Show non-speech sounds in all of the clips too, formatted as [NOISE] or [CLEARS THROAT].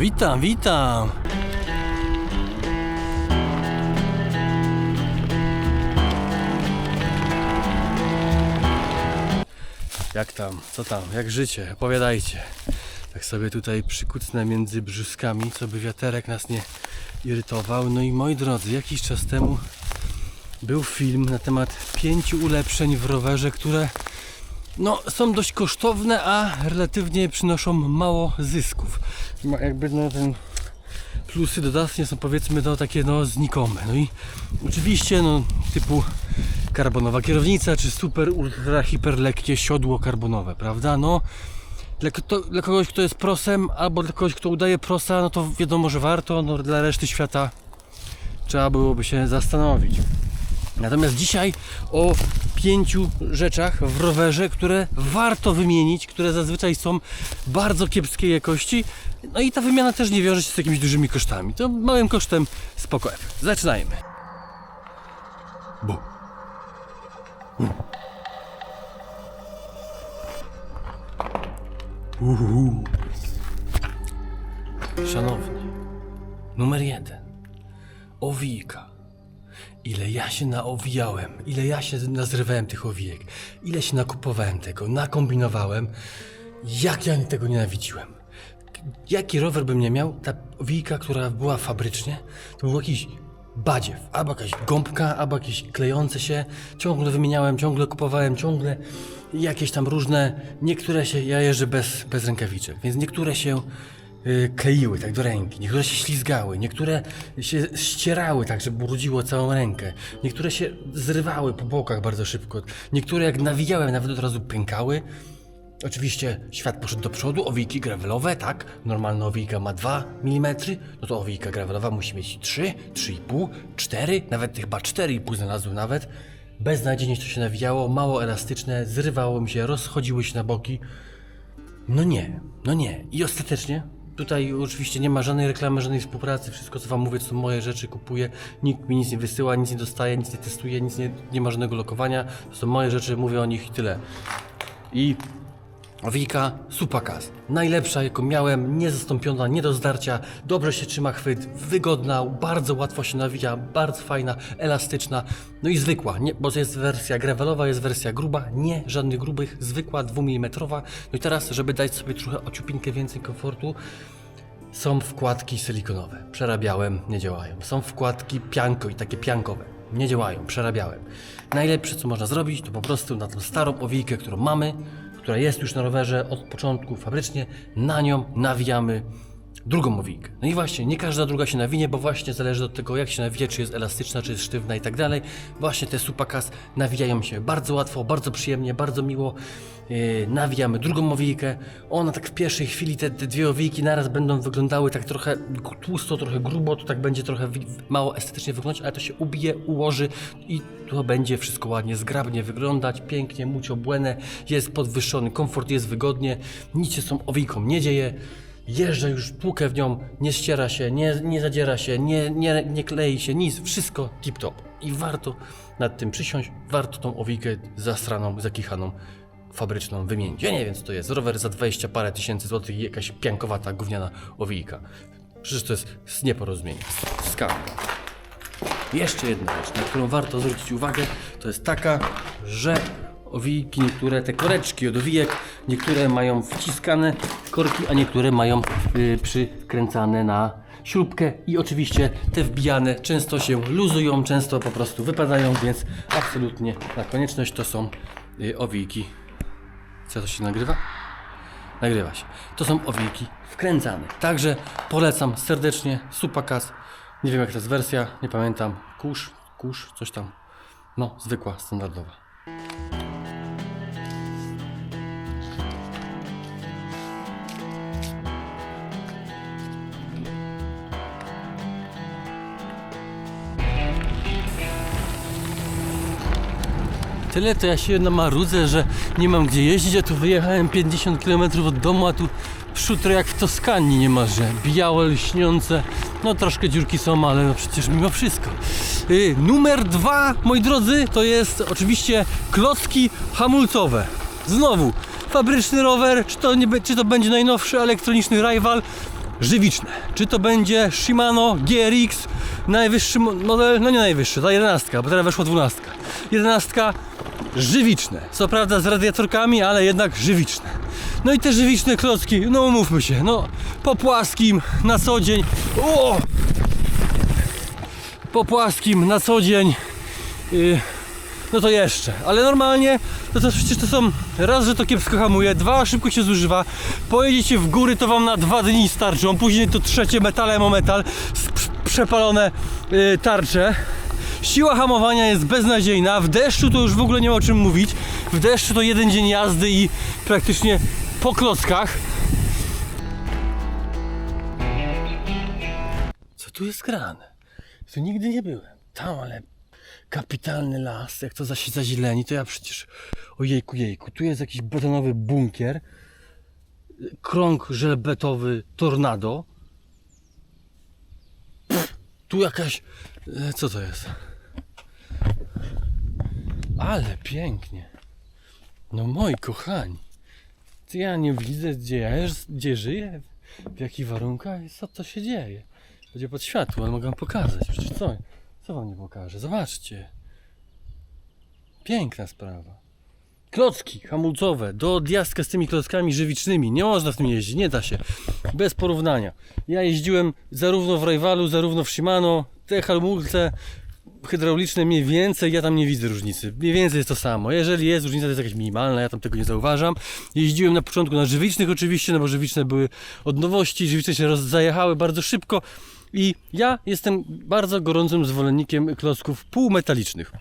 witam, witam. Jak tam? Co tam? Jak życie? Opowiadajcie. Tak sobie tutaj przykucnę między brzuskami, co by wiaterek nas nie irytował. No i moi drodzy, jakiś czas temu był film na temat pięciu ulepszeń w rowerze, które no, są dość kosztowne, a relatywnie przynoszą mało zysków. Jakby no ten plusy dodatnie są powiedzmy no takie no znikome. No i oczywiście no typu karbonowa kierownica, czy super ultra hiper lekkie siodło karbonowe, prawda? No dla, kto, dla kogoś, kto jest prosem, albo dla kogoś, kto udaje prosa, no to wiadomo, że warto, no dla reszty świata trzeba byłoby się zastanowić. Natomiast dzisiaj o pięciu rzeczach w rowerze, które warto wymienić, które zazwyczaj są bardzo kiepskiej jakości. No i ta wymiana też nie wiąże się z jakimiś dużymi kosztami. To małym kosztem spoko efekt. Zaczynajmy. Bu. Uhu. Szanowni, numer jeden. Owijka. Ile ja się naowijałem, ile ja się nazrywałem tych owijek, ile się nakupowałem tego, nakombinowałem, jak ja tego nienawidziłem. Jaki rower bym nie miał, ta owijka, która była fabrycznie, to był jakiś badziew, albo jakaś gąbka, albo jakieś klejące się, ciągle wymieniałem, ciągle kupowałem, ciągle jakieś tam różne, niektóre się, ja jeżdżę bez, bez rękawiczek, więc niektóre się kleiły tak do ręki, niektóre się ślizgały, niektóre się ścierały tak, że brudziło całą rękę, niektóre się zrywały po bokach bardzo szybko, niektóre jak nawijałem nawet od razu pękały. Oczywiście świat poszedł do przodu, owijki gravelowe, tak, normalna owijka ma 2 mm, no to owijka gravelowa musi mieć 3, 3,5, 4, nawet chyba 4,5 znalazłem nawet. Beznadziejnie to się nawijało, mało elastyczne, zrywało mi się, rozchodziły się na boki. No nie, no nie. I ostatecznie, tutaj oczywiście nie ma żadnej reklamy, żadnej współpracy, wszystko co wam mówię to są moje rzeczy, kupuję, nikt mi nic nie wysyła, nic nie dostaje, nic nie testuje, nic nie, nie ma żadnego lokowania, to są moje rzeczy, mówię o nich i tyle. I Owika Supakas. Najlepsza jaką miałem, niezastąpiona, nie do zdarcia, dobrze się trzyma chwyt, wygodna, bardzo łatwo się nawija, bardzo fajna, elastyczna, no i zwykła, nie, bo jest wersja gravelowa, jest wersja gruba, nie żadnych grubych, zwykła, 2 mm. No i teraz, żeby dać sobie trochę ociupinkę więcej komfortu, są wkładki silikonowe. Przerabiałem, nie działają. Są wkładki pianko i takie piankowe. Nie działają, przerabiałem. Najlepsze co można zrobić, to po prostu na tą starą owijkę, którą mamy, która jest już na rowerze od początku. Fabrycznie, na nią nawijamy drugą owijkę. No i właśnie, nie każda druga się nawinie, bo właśnie zależy od tego, jak się nawija, czy jest elastyczna, czy jest sztywna i tak dalej. Właśnie te supakas nawijają się bardzo łatwo, bardzo przyjemnie, bardzo miło. Yy, nawijamy drugą owijkę. Ona tak w pierwszej chwili, te, te dwie owijki naraz będą wyglądały tak trochę tłusto, trochę grubo, to tak będzie trochę mało estetycznie wyglądać, ale to się ubije, ułoży i to będzie wszystko ładnie, zgrabnie wyglądać, pięknie, mucio błędne, jest podwyższony komfort, jest wygodnie, nic się z tą owijką nie dzieje. Jeżdżę już, tłukę w nią, nie ściera się, nie, nie zadziera się, nie, nie, nie klei się, nic, wszystko tip-top. I warto nad tym przysiąść, warto tą owijkę zastraną, zakichaną, fabryczną wymienić. Ja nie wiem co to jest, rower za 20 parę tysięcy złotych i jakaś piankowata, gówniana owijka. Przecież to jest z nieporozumienia, skandal. Jeszcze jedna rzecz, na którą warto zwrócić uwagę, to jest taka, że owijki, niektóre te koreczki od owijek, niektóre mają wciskane korki, a niektóre mają y, przykręcane na śrubkę i oczywiście te wbijane często się luzują, często po prostu wypadają, więc absolutnie na konieczność to są y, owijki. Co to się nagrywa? Nagrywa się. To są owijki wkręcane. Także polecam serdecznie Supakas. Nie wiem jaka to jest wersja, nie pamiętam. Kusz, kusz, coś tam. No, zwykła, standardowa. Tyle to ja się namarudzę, że nie mam gdzie jeździć, a tu wyjechałem 50 km od domu, a tu szutro jak w Toskanii niemalże. Białe, lśniące, no troszkę dziurki są, ale no przecież mimo wszystko. Yy, numer dwa, moi drodzy, to jest oczywiście klocki hamulcowe. Znowu, fabryczny rower, czy to, nie, czy to będzie najnowszy elektroniczny rival, żywiczne. Czy to będzie Shimano GRX, najwyższy mo- model, no nie najwyższy, ta 11, bo teraz weszła 12. 11 żywiczne. Co prawda z radiatorkami, ale jednak żywiczne. No i te żywiczne klocki, no umówmy się, no po płaskim na co dzień. O! Po płaskim na co dzień. Yy, no to jeszcze, ale normalnie to, to przecież to są raz, że to kiepsko hamuje, dwa, szybko się zużywa, pojedziecie w góry to wam na dwa dni starczą, później to trzecie metalem o metal, przepalone yy, tarcze. Siła hamowania jest beznadziejna, w deszczu to już w ogóle nie ma o czym mówić, w deszczu to jeden dzień jazdy i praktycznie po klockach. Co tu jest grane? Tu nigdy nie byłem. Tam, ale kapitalny las, jak to zasi zazileni, to ja przecież... Ojejku, jejku, tu jest jakiś betonowy bunkier, krąg żelbetowy tornado, Pff, tu jakaś... e, Co to jest? Ale pięknie. No moi kochani, to ja nie widzę, gdzie ja jest, gdzie żyję, w jakich warunkach co to się dzieje. Będzie pod światło, ale mogę wam pokazać. Przecież co? Co wam nie pokażę? Zobaczcie. Piękna sprawa. Klocki hamulcowe do odjazdka z tymi klockami żywicznymi. Nie można z tym jeździć, nie da się. Bez porównania. Ja jeździłem zarówno w Rajwalu, zarówno w Shimano. Te hamulce hydrauliczne mniej więcej, ja tam nie widzę różnicy. Mniej więcej jest to samo. Jeżeli jest różnica, to jest jakaś minimalna, ja tam tego nie zauważam. Jeździłem na początku na żywicznych oczywiście, no bo żywiczne były od nowości, żywiczne się roz- zajechały bardzo szybko. I ja jestem bardzo gorącym zwolennikiem klocków półmetalicznych.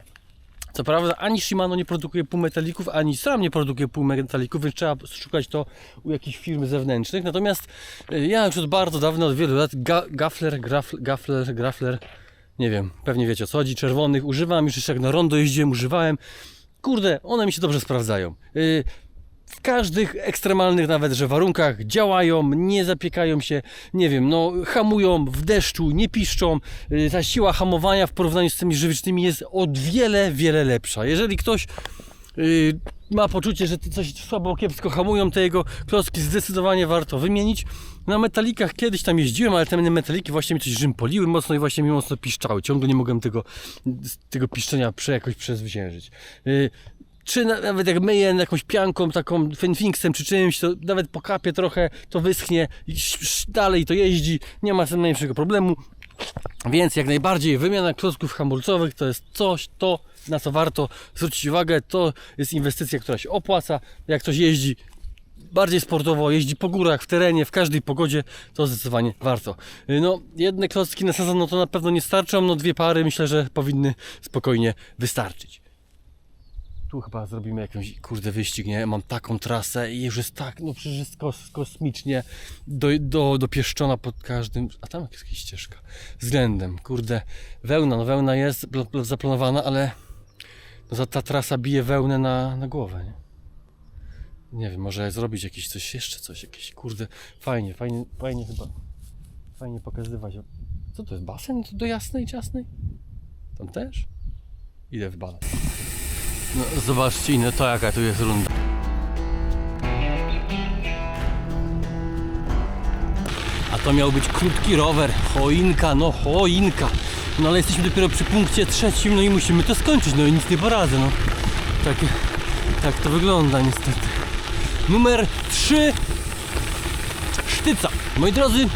Co prawda ani Shimano nie produkuje półmetalików, ani sam nie produkuje półmetalików, więc trzeba szukać to u jakichś firm zewnętrznych. Natomiast y, ja już od bardzo dawna, od wielu lat, ga, Gaffler, Graf, Graffler, nie wiem, pewnie wiecie o co chodzi, czerwonych używam, już jak na rondo jeździłem, używałem. Kurde, one mi się dobrze sprawdzają. Y, w każdych ekstremalnych nawet, że warunkach działają, nie zapiekają się, nie wiem, no hamują w deszczu, nie piszczą. Y, Ta siła hamowania w porównaniu z tymi żywicznymi jest o wiele, wiele lepsza. Jeżeli ktoś y, ma poczucie, że coś słabo, kiepsko hamują, te jego klocki zdecydowanie warto wymienić. Na metalikach kiedyś tam jeździłem, ale te metaliki właśnie mi coś rzympoliły mocno i właśnie mi mocno piszczały. Ciągle nie mogłem tego, tego piszczenia prze, jakoś przezwyciężyć. Y, czy na- nawet jak myję jakąś pianką, taką fenfinksem czy czymś, to nawet po kapie trochę to wyschnie dalej to jeździ, nie ma najmniejszego problemu. Więc jak najbardziej wymiana klocków hamulcowych to jest coś, to na co warto zwrócić uwagę, to jest inwestycja, która się opłaca. Jak ktoś jeździ bardziej sportowo, jeździ po górach, w terenie, w każdej pogodzie, to zdecydowanie warto. No, jedne klocki na sezon no to na pewno nie starczą, no dwie pary myślę, że powinny spokojnie wystarczyć. Tu chyba zrobimy jakąś kurde wyścig, nie? Mam taką trasę i już jest tak, no przecież jest kos, kosmicznie do, do, dopieszczona pod każdym, a tam jest jakaś ścieżka, względem, kurde, wełna, no wełna jest pl- pl- zaplanowana, ale no ta, ta trasa bije wełnę na, na głowę, nie? Nie wiem, może zrobić jakieś coś, jeszcze coś, jakieś, kurde, fajnie, fajnie, fajnie chyba, fajnie pokazywać. Co to jest, basen do jasnej, ciasnej? Tam też? Idę w basen. No, zobaczcie inne to jaka tu jest runda. A to miał być krótki rower, choinka, no choinka. No ale jesteśmy dopiero przy punkcie trzecim, no i musimy to skończyć, no i nic nie poradzę, no. Tak, tak to wygląda niestety. Numer 3 Sztyca. Moi drodzy,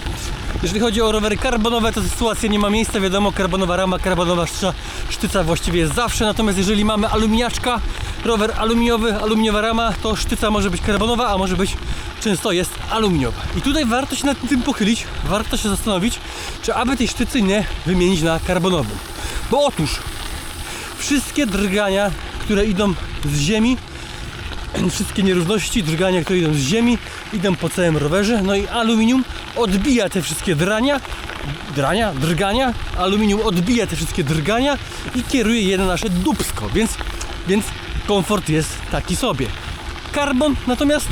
jeżeli chodzi o rowery karbonowe, to sytuacja nie ma miejsca, wiadomo, karbonowa rama, karbonowa sztyca, sztyca właściwie jest zawsze, natomiast jeżeli mamy aluminiaczka, rower aluminiowy, aluminiowa rama, to sztyca może być karbonowa, a może być, często jest aluminiowa. I tutaj warto się nad tym pochylić, warto się zastanowić, czy aby tej sztycy nie wymienić na karbonową. Bo otóż, wszystkie drgania, które idą z ziemi, [CLEARS THROAT] wszystkie nierówności, drgania, które idą z ziemi, idą po całym rowerze, no i aluminium odbija te wszystkie drania, drania, drgania, aluminium odbija te wszystkie drgania i kieruje je na nasze dupsko, więc, więc komfort jest taki sobie. Karbon natomiast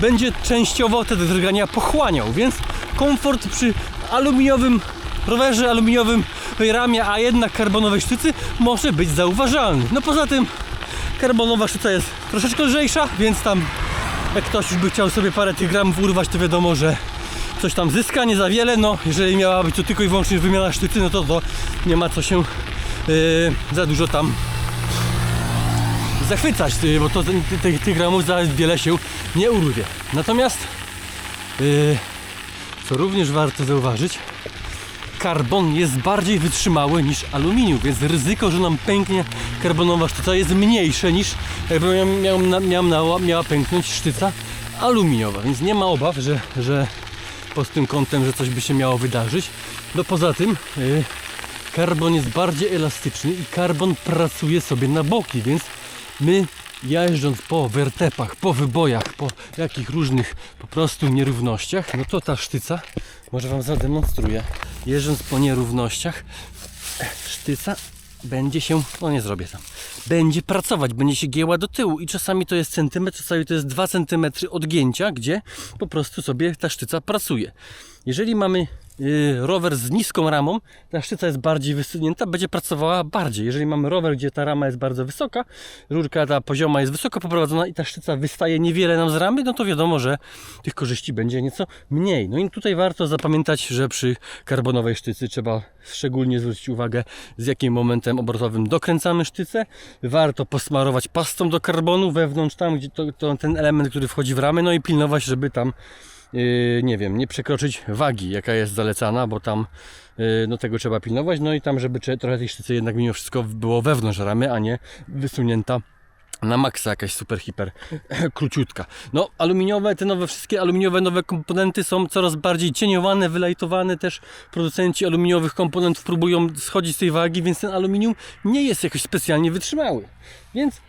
będzie częściowo te drgania pochłaniał, więc komfort przy aluminiowym rowerze, aluminiowym ramie, a jednak karbonowej sztycy może być zauważalny. No poza tym karbonowa sztyca jest troszeczkę lżejsza, więc tam jak ktoś już by chciał sobie parę tych gramów urwać, to wiadomo, że coś tam zyska, nie za wiele, no jeżeli miała być to tylko i wyłącznie wymiana sztycy, no to, to nie ma co się yy, za dużo tam zachwycać, bo to tych, gramów za wiele się nie urwie. Natomiast, yy, co również warto zauważyć, karbon jest bardziej wytrzymały niż aluminium, więc ryzyko, że nam pęknie karbonowa sztyca jest mniejsze niż jakby miał, miał, miała, miała pęknąć sztyca aluminiowa, więc nie ma obaw, że, że pod tym kątem, że coś by się miało wydarzyć. No poza tym yy, karbon jest bardziej elastyczny i karbon pracuje sobie na boki, więc my jeżdżąc po wertepach, po wybojach, po jakich różnych po prostu nierównościach, no to ta sztyca, może Wam zademonstruję, jeżdżąc po nierównościach, sztyca będzie się, no nie zrobię tam, będzie pracować, będzie się gieła do tyłu i czasami to jest centymetr, czasami to jest 2 centymetry odgięcia, gdzie po prostu sobie ta sztyca pracuje. Jeżeli mamy rower z niską ramą, ta sztyca jest bardziej wysunięta, będzie pracowała bardziej. Jeżeli mamy rower, gdzie ta rama jest bardzo wysoka, rurka ta pozioma jest wysoko poprowadzona i ta sztyca wystaje niewiele nam z ramy, no to wiadomo, że tych korzyści będzie nieco mniej. No i tutaj warto zapamiętać, że przy karbonowej sztycy trzeba szczególnie zwrócić uwagę, z jakim momentem obrotowym dokręcamy sztycę. Warto posmarować pastą do karbonu wewnątrz tam, gdzie to, to ten element, który wchodzi w ramę, no i pilnować, żeby tam nie wiem, nie przekroczyć wagi, jaka jest zalecana, bo tam yy, no tego trzeba pilnować, no i tam, żeby trochę tej sztycy jednak mimo wszystko było wewnątrz ramy, a nie wysunięta na maksa jakaś super hiper [CLEARS THROAT] króciutka. No aluminiowe, te nowe wszystkie aluminiowe nowe komponenty są coraz bardziej cieniowane, wylajtowane też producenci aluminiowych komponentów próbują schodzić z tej wagi, więc ten aluminium nie jest jakoś specjalnie wytrzymały. Więc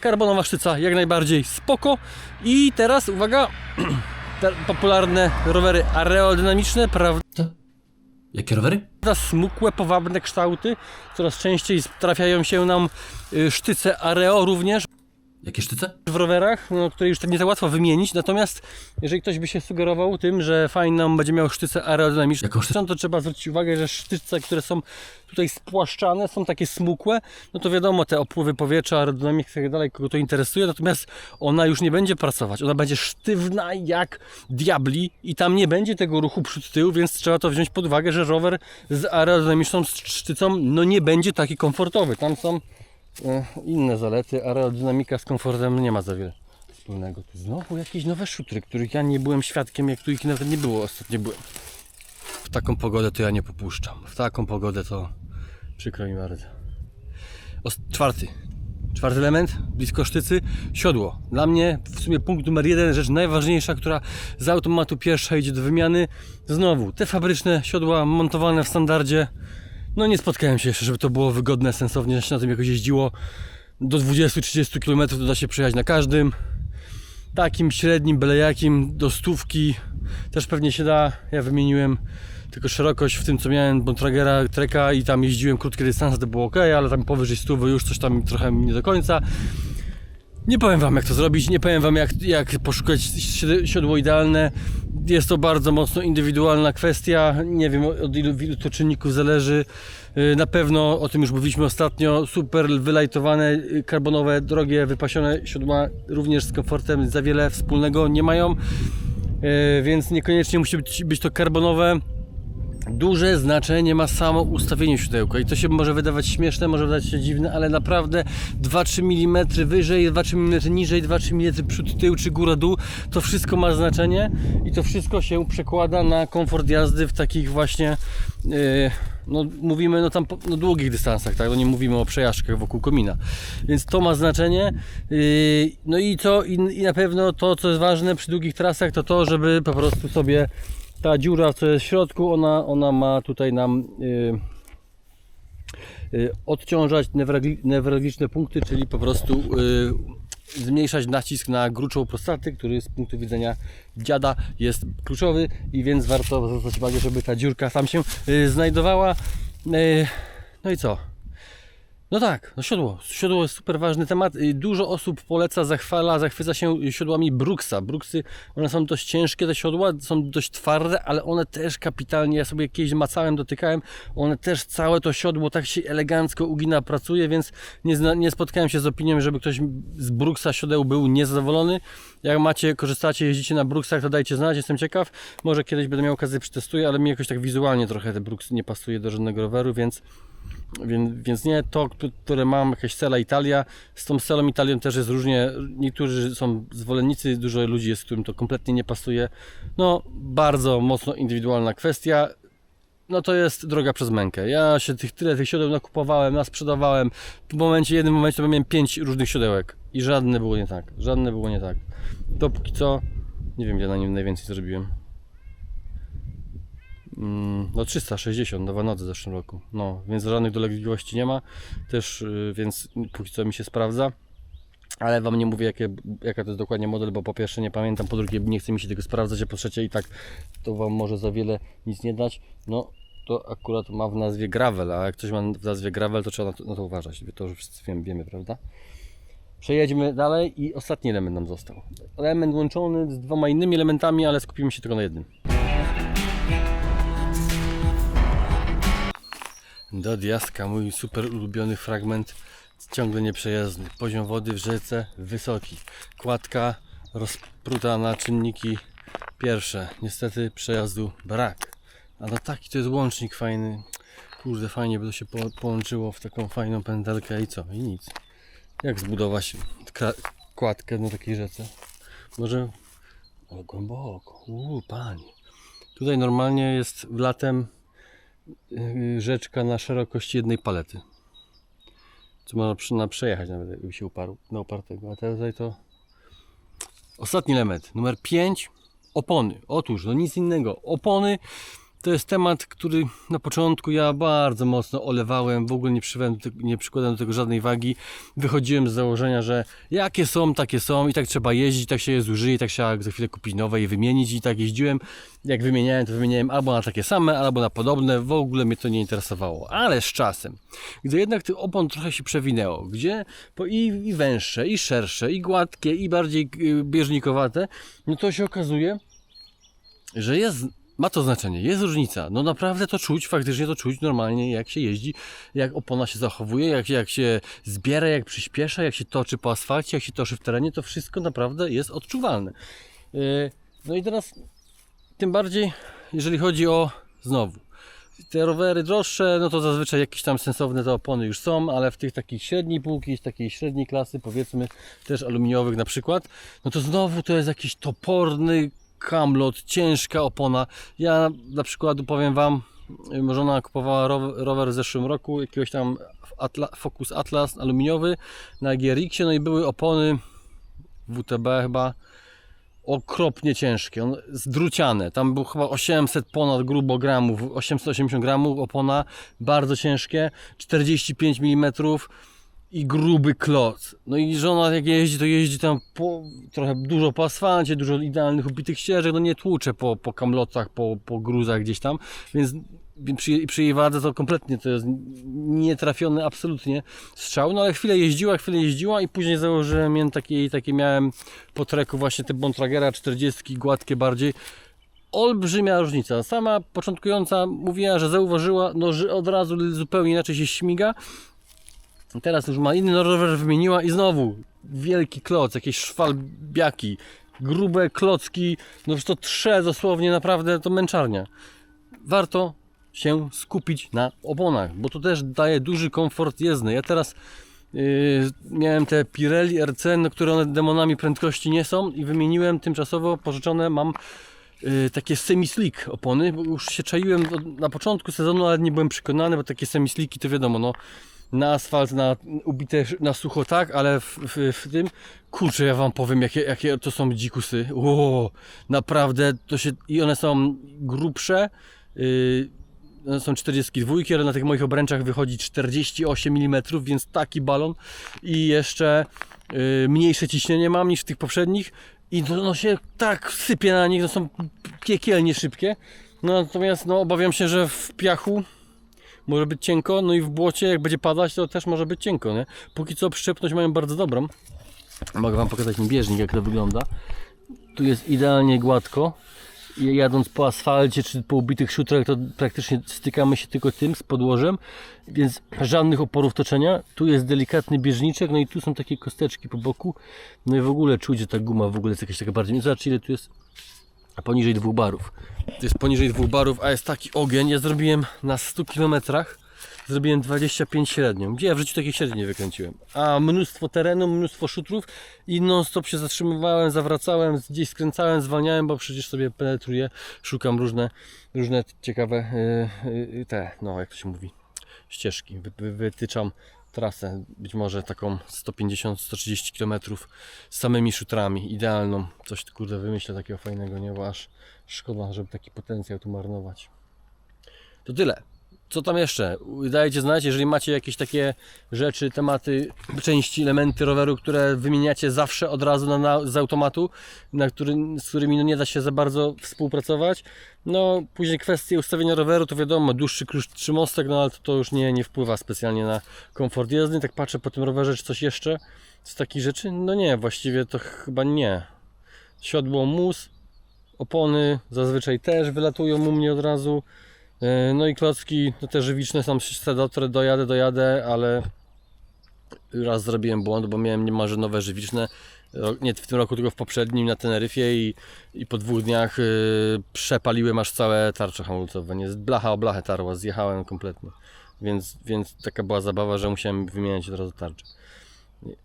karbonowa sztyca jak najbardziej spoko i teraz uwaga [CLEARS THROAT] popularne rowery aerodynamiczne, prawda? Jakie rowery? smukłe, powabne kształty. Coraz częściej trafiają się nam y, sztyce Areo również Jakie sztyce? w rowerach, no, które już tak nie tak łatwo wymienić. Natomiast jeżeli ktoś by się sugerował tym, że fajną będzie miał sztyce aerodynamiczne, Jaką sztycę? to trzeba zwrócić uwagę, że sztyce, które są tutaj spłaszczane, są takie smukłe, no to wiadomo, te opływy powietrza, aerodynamika i tak dalej, kogo to interesuje, natomiast ona już nie będzie pracować. Ona będzie sztywna jak diabli i tam nie będzie tego ruchu przód-tył, więc trzeba to wziąć pod uwagę, że rower z aerodynamiczną sztycą no nie będzie taki komfortowy. Tam są inne zalety. Aerodynamika z komfortem nie ma za wiele wspólnego. Tu znowu jakieś nowe szutry, których ja nie byłem świadkiem, jak tu ich nawet nie było. Ostatnio byłem. W taką pogodę to ja nie popuszczam. W taką pogodę to przykro mi bardzo. Czwarty. Czwarty element, blisko sztycy, siodło. Dla mnie w sumie punkt numer jeden, rzecz najważniejsza, która z automatu pierwsza idzie do wymiany. Znowu, te fabryczne siodła montowane w standardzie. No nie spotkałem się jeszcze, żeby to było wygodne, sensownie, że się na tym jakoś jeździło. Do 20-30 km to da się przejechać na każdym. Takim średnim, byle jakim, do stówki też pewnie się da. Ja wymieniłem tylko szerokość w tym, co miałem Bontragera, Treka i tam jeździłem krótkie dystanse, to było ok, ale tam powyżej 100 już coś tam trochę nie do końca. Nie powiem Wam jak to zrobić, nie powiem Wam jak, jak poszukać siodło idealne. Jest to bardzo mocno indywidualna kwestia. Nie wiem od ilu, ilu to czynników zależy. Yy, Na pewno o tym już mówiliśmy ostatnio. Super wylajtowane, yy, karbonowe, drogie, wypasione siodła również z komfortem za wiele wspólnego nie mają. Yy, Więc niekoniecznie musi być, być to karbonowe. Duże znaczenie ma samo ustawienie siodełka i to się może wydawać śmieszne, może wydawać się dziwne, ale naprawdę 2-3 mm wyżej, 2-3 mm niżej, 2-3 mm przód, tył czy góra, dół, to wszystko ma znaczenie i to wszystko się przekłada na komfort jazdy w takich właśnie, yy, no mówimy no tam no, długich dystansach, tak, no nie mówimy o przejażdżkach wokół komina, więc to ma znaczenie, yy, no i co, i, i na pewno to co jest ważne przy długich trasach to to, żeby po prostu sobie ta dziura, co jest w środku, ona, ona ma tutaj nam y, y, odciążać newralgi- newralgiczne punkty, czyli po prostu y, zmniejszać nacisk na gruczą prostaty, który z punktu widzenia dziada jest kluczowy i więc warto zwracać uwagę, żeby ta dziurka tam się y, znajdowała. Y, no i co? No tak, no siodło. Siodło jest super ważny temat. Dużo osób poleca, zachwala, zachwyca się siodłami Brooksa. Brooksy, one są dość ciężkie, te siodła są dość twarde, ale one też kapitalnie, ja sobie kiedyś macałem, dotykałem, one też całe to siodło tak się elegancko ugina, pracuje, więc nie, nie spotkałem się z opinią, żeby ktoś z Brooksa siodeł był niezadowolony. Jak macie, korzystacie, jeździcie na Brooksach, to dajcie znać, jestem ciekaw. Może kiedyś będę miał okazję, przetestuję, ale mi jakoś tak wizualnie trochę te Brooksy nie pasuje do żadnego roweru, więc więc, więc nie, to, które mam, jakaś Sela Italia, z tą Selą Italią też jest różnie, niektórzy są zwolennicy, dużo ludzi jest, którym to kompletnie nie pasuje, no bardzo mocno indywidualna kwestia, no to jest droga przez mękę, ja się tych, tyle tych siodeł nakupowałem, nasprzedawałem, w momencie, jednym momencie miałem pięć różnych siodełek. I żadne było nie tak, żadne było nie tak, to póki co, nie wiem ile na nim najwięcej zrobiłem. Mm, No 360 nowa nocy w zeszłym roku. No, więc żadnych dolegliwości nie ma. Też, y, więc póki co mi się sprawdza. Ale wam nie mówię jakie, jaka to jest dokładnie model, bo po pierwsze nie pamiętam, po drugie nie chce mi się tego sprawdzać, a po trzecie i tak to wam może za wiele nic nie dać. No to akurat ma w nazwie gravel, a jak coś ma w nazwie gravel, to trzeba na to, na to uważać. To już wszyscy wiemy, wiemy, prawda? Przejedźmy dalej i ostatni element nam został. Element łączony z dwoma innymi elementami, ale skupimy się tylko na jednym. Do diaska, mój super ulubiony fragment, ciągle nieprzejezdny. Poziom wody w rzece wysoki. Kładka rozpruta na czynniki pierwsze. Niestety przejazdu brak. A no taki to jest łącznik fajny. Kurde, fajnie by to się po, połączyło w taką fajną pętelkę i co? I nic. Jak zbudować kładkę na takiej rzece? Może... Ale głęboko. Uuu, pani. Tutaj normalnie jest latem yy, rzeczka na szerokość jednej palety. Co można na przejechać nawet, jakby się uparł na upartego. A tutaj to ostatni element, numer 5. Opony. Otóż, no nic innego. Opony to jest temat, który na początku ja bardzo mocno olewałem, w ogóle nie, nie przykładałem do tego żadnej wagi. Wychodziłem z założenia, że jakie są, takie są i tak trzeba jeździć, tak się je zużyje, tak trzeba za chwilę kupić nowe i wymienić i tak jeździłem. Jak wymieniałem, to wymieniałem albo na takie same, albo na podobne, w ogóle mnie to nie interesowało. Ale z czasem, gdy jednak tych opon trochę się przewinęło, gdzie i, i węższe, i szersze, i gładkie, i bardziej y, bieżnikowate, no to się okazuje, że jest, ma to znaczenie, jest różnica. No naprawdę to czuć, faktycznie to czuć normalnie jak się jeździ, jak opona się zachowuje, jak, jak się zbiera, jak przyspiesza, jak się toczy po asfalcie, jak się toczy w terenie, to wszystko naprawdę jest odczuwalne. Yy, No i teraz tym bardziej, jeżeli chodzi o znowu. Te rowery droższe, no to zazwyczaj jakieś tam sensowne te opony już są, ale w tych takich średniej półki, z takiej średniej klasy, powiedzmy też aluminiowych na przykład, no to znowu to jest jakiś toporny kamlot, ciężka opona. Ja na przykład powiem Wam, żona kupowała row- rower w zeszłym roku, jakiegoś tam Atla, Focus Atlas aluminiowy na GRX-ie, no i były opony WTB chyba okropnie ciężkie, on, zdruciane. Tam było chyba 800 ponad grubo gramów, 880 gramów opona, bardzo ciężkie, 45 mm i gruby kloc. No i żona jak jeździ, to jeździ tam po, trochę dużo po asfalcie, dużo idealnych ubitych ścieżek, no nie tłucze po, po kamlotach, po, po gruzach gdzieś tam, więc przy, przy jej wadze to kompletnie to jest nietrafiony absolutnie strzał, no ale chwilę jeździła, chwilę jeździła i później założyłem ją takie, takie miałem po treku właśnie te Bontragera 40 gładkie bardziej olbrzymia różnica. Sama początkująca mówiła, że zauważyła, no, że od razu zupełnie inaczej się śmiga. Teraz już ma inny rower, wymieniła i znowu wielki kloc, jakieś szwalbiaki, grube klocki, no to trze dosłownie, naprawdę to męczarnia. Warto się skupić na oponach, bo to też daje duży komfort jezdny. Ja teraz yy, miałem te Pirelli RC, no, które one demonami prędkości nie są i wymieniłem tymczasowo pożyczone, mam yy, takie semi-slick opony, bo już się czaiłem na początku sezonu, ale nie byłem przekonany, bo takie semi-slicki to wiadomo, no na asfalt, na ubite na sucho tak, ale w, w, w tym, kurczę, ja wam powiem, jakie, jakie to są dzikusy. O, naprawdę to się, i one są grubsze, yy, one są 42, ale na tych moich obręczach wychodzi 48 mm, więc taki balon i jeszcze yy, mniejsze ciśnienie mam niż w tych poprzednich i to no się tak sypie na nich, to są piekielnie szybkie. No, natomiast no, obawiam się, że w piachu może być cienko, no i w błocie jak będzie padać, to też może być cienko, nie? Póki co przyczepność mają bardzo dobrą. Mogę wam pokazać mi bieżnik, jak to wygląda. Tu jest idealnie gładko. Jadąc po asfalcie czy po ubitych szutrach, to praktycznie stykamy się tylko tym z podłożem, więc żadnych oporów toczenia. Tu jest delikatny bieżniczek, no i tu są takie kosteczki po boku. No i w ogóle czuć, że ta guma w ogóle jest jakaś taka bardziej. Zobacz ile tu jest poniżej dwóch barów. To jest poniżej dwóch barów, a jest taki ogień. Ja zrobiłem na 100 km, zrobiłem 25 średnią. Gdzie ja w życiu takiej średniej nie wykręciłem? A mnóstwo terenu, mnóstwo szutrów i non stop się zatrzymywałem, zawracałem, gdzieś skręcałem, zwalniałem, bo przecież sobie penetruję, szukam różne, różne ciekawe yy, yy, te, no jak to się mówi, ścieżki. Wy, wy, wytyczam trasę, być może taką 150-130 km z samymi szutrami, idealną. Coś kurde wymyślę takiego fajnego, nie? Bo aż szkoda, żeby taki potencjał tu marnować. To tyle. Co tam jeszcze? Dajcie znać, jeżeli macie jakieś takie rzeczy, tematy, części, elementy roweru, które wymieniacie zawsze od razu na, na, z automatu, na który, z którymi no nie da się za bardzo współpracować. No, później kwestie ustawienia roweru, to wiadomo, dłuższy krótszy mostek, no ale to, to już nie, nie wpływa specjalnie na komfort jazdy. Tak patrzę po tym rowerze, czy coś jeszcze z takich rzeczy? No nie, właściwie to chyba nie. Siodło mus, opony zazwyczaj też wylatują u mnie od razu. E, No i klocki, no te żywiczne są se dotrę, dojadę, dojadę, ale raz zrobiłem błąd, bo miałem niemalże nowe żywiczne, nie w tym roku, tylko w poprzednim na Teneryfie i, i po dwóch dniach y, przepaliłem aż całe tarcze hamulcowe, nie, blacha o blachę tarła, zjechałem kompletnie, więc, więc taka była zabawa, że musiałem wymieniać od razu tarczę.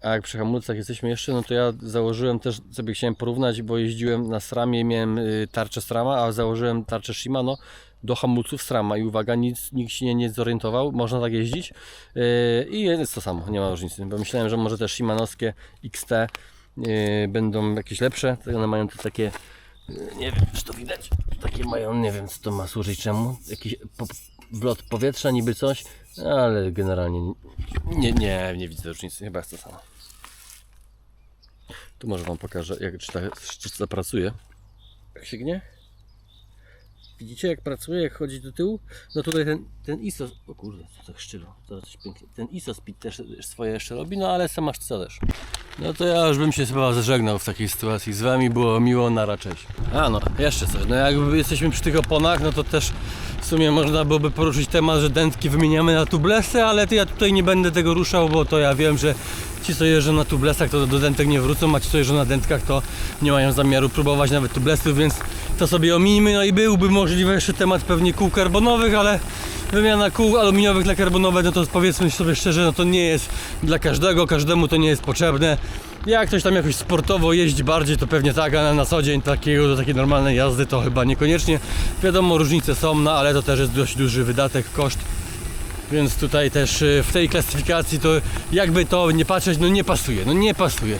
A jak przy hamulcach jesteśmy jeszcze, no to ja założyłem też, sobie chciałem porównać, bo jeździłem na SRAMie i miałem y, tarczę SRAMa, a założyłem tarczę Shimano do hamulców SRAMa i uwaga, nic, nikt się nie, nie zorientował, można tak jeździć? Yy, i jest to samo, nie ma różnicy, bo myślałem, że może te Shimanowskie XT yy, będą jakieś lepsze, to one mają tu takie, yy, nie wiem, czy to widać, takie mają, nie wiem, co to ma służyć czemu, jakiś po, wlot powietrza, niby coś, ale generalnie nie, nie, nie widzę różnicy, chyba jest to samo. Tu może Wam pokażę, jak, czy ta szczytca pracuje. Jak się gnie? Widzicie jak pracuje, jak chodzi do tyłu? No tutaj ten, ten ISO, o kurde, co tak szczylo, to coś pięknie. Ten ISO speed też swoje jeszcze robi, no ale sama sztyca też. No to ja już bym się chyba zażegnał w takiej sytuacji. Z Wami było miło, na raczej. A no, jeszcze coś. No jakby jesteśmy przy tych oponach, no to też w sumie można byłoby poruszyć temat, że dętki wymieniamy na tublesy, ale to ja tutaj nie będę tego ruszał, bo to ja wiem, że ci co jeżdżą na tublesach to do dętek nie wrócą, a ci co jeżdżą na dętkach to nie mają zamiaru próbować nawet tublesów, więc to sobie ominijmy. No i byłby możliwy jeszcze temat pewnie kół karbonowych, ale wymiana kół aluminiowych na karbonowe, no to powiedzmy sobie szczerze, no to nie jest dla każdego, każdemu to nie jest potrzebne. Jak ktoś tam jakoś sportowo jeździ bardziej, to pewnie tak, a na co dzień takiego do takiej normalnej jazdy to chyba niekoniecznie. Wiadomo, różnice są, no ale to też jest dość duży wydatek, koszt. Więc tutaj też y, w tej klasyfikacji to jakby to nie patrzeć, no nie pasuje, no nie pasuje.